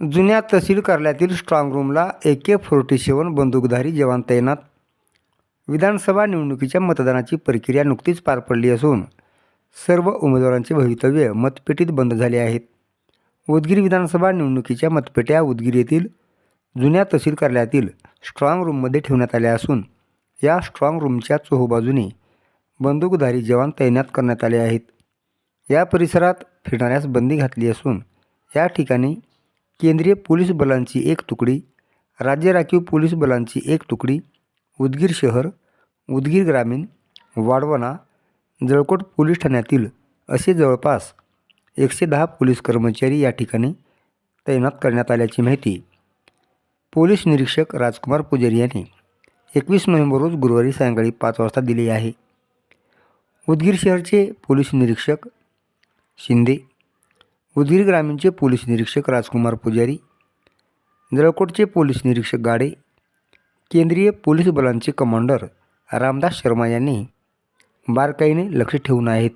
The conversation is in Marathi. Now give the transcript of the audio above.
जुन्या तहसील कार्यालयातील स्ट्रॉंग रूमला ए के फोर्टी सेवन बंदूकधारी जवान तैनात. विधानसभा निवडणुकीच्या मतदानाची प्रक्रिया नुकतीच पार पडली असून सर्व उमेदवारांचे भवितव्य मतपेटीत बंद झाले आहेत. उदगीर विधानसभा निवडणुकीच्या मतपेट्या उदगीर येथील जुन्या तहसील कार्यालयातील स्ट्रॉंग रूममध्ये ठेवण्यात आल्या असून या स्ट्रॉंग रूमच्या चोहोबाजूने बंदूकधारी जवान तैनात करण्यात आले आहेत. या परिसरात फिरणाऱ्यास बंदी घातली असून या ठिकाणी केंद्रीय पोलीस बलांची एक तुकडी राज्य राखीव पोलीस बलांची एक तुकडी उदगीर शहर उदगीर ग्रामीण वाडवणा जळकोट पोलीस ठाण्यातील असे जवळपास एकशे दहा पोलीस कर्मचारी या ठिकाणी तैनात करण्यात आल्याची माहिती पोलीस निरीक्षक राजकुमार पुजारी यांनी एकवीस नोव्हेंबर रोज गुरुवारी सायंकाळी पाच वाजता दिली आहे. उदगीर शहरचे पोलीस निरीक्षक शिंदे उदगीर ग्रामीणचे पोलीस निरीक्षक राजकुमार पुजारी जळकोटचे पोलीस निरीक्षक गाडे केंद्रीय पोलीस बलांचे कमांडर रामदास शर्मा यांनी बारकाईने लक्ष ठेवून आहेत.